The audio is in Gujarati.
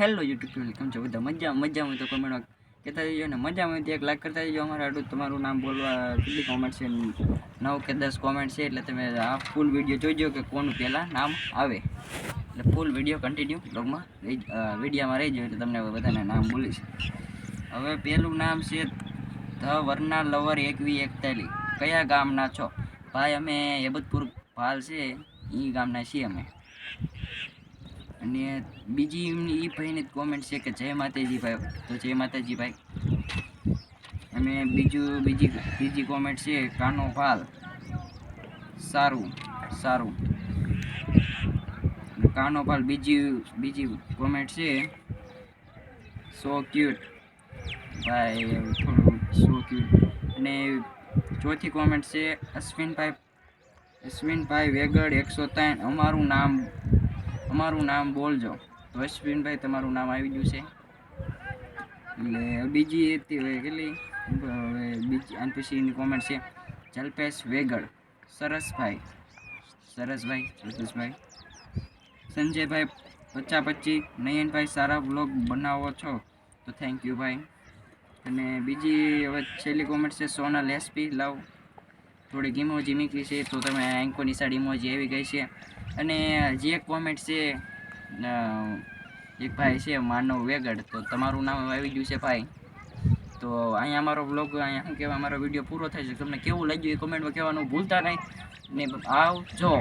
હેલો યુટ્યુબ ફેમિલી કેમ છો? બધા મજા મજામાં તો કોમેન્ટ કહેતા જજો ને મજામાં એક લાખ કરતા જજો અમારા આટલું તમારું નામ બોલવા કેટલી કોમેન્ટ છે? નવ કે દસ કોમેન્ટ છે, એટલે તમે આ ફૂલ વીડિયો જોઈજો કે કોનું પહેલાં નામ આવે. એટલે ફૂલ વીડિયો કન્ટિન્યુ બ્લોગમાં રહી જાય એટલે તમને બધાને નામ બોલીશ હવે પહેલું નામ છે ધ વરના લવર એકવી એકતાલી. કયા ગામના છો? ભાઈ, અમે હેબતપુર ભાલ છે. એ ગામના છીએ અમે. અને બીજી એમની એ ભાઈની કોમેન્ટ છે કે જય માતાજી ભાઈ તો જય માતાજી ભાઈ અને બીજું, બીજી બીજી કોમેન્ટ છે, કાનો પાલ સારું સારું. કાનો પાલ બીજી બીજી કોમેન્ટ છે સો ક્યુટ ભાઈ, થોડું સો ક્યુટ અને ચોથી કોમેન્ટ છે, અશ્વિનભાઈ અશ્વિનભાઈ વેગડ એકસો ત્રણ, અમારું નામ અમારું નામ બોલજો. તો અશ્વિનભાઈ તમારું નામ આવી ગયું છે. એટલે બીજી હતી, હવે કેટલી? હવે બીજી આન પછીની કોમેન્ટ છે. જલ્પેશ વેગડ સરસભાઈ. સરસભાઈ, જલ્પેશભાઈ. સંજયભાઈ પચા પચી નયનભાઈ, સારા બ્લોગ બનાવો છો? તો થેન્ક યુ ભાઈ. અને બીજી હવે છેલ્લી કોમેન્ટ છે સોનલ એસપી લવ થોડીક ઇમોજી મૂકી છે, તો તમે એન્કોની સાડી ઇમોજી આવી ગઈ છે. અને હજી એક કોમેન્ટ છે એક ભાઈ છે, માનવ વેગડ, તો તમારું નામ આવી ગયું છે ભાઈ. તો અહીંયા અમારો બ્લોગ અહીંયા શું કહેવાય અમારો વીડિયો પૂરો થાય છે. તમને કેવું લાગ્યું એ કોમેન્ટમાં કહેવાનું ભૂલતા નહીં. ને આવજો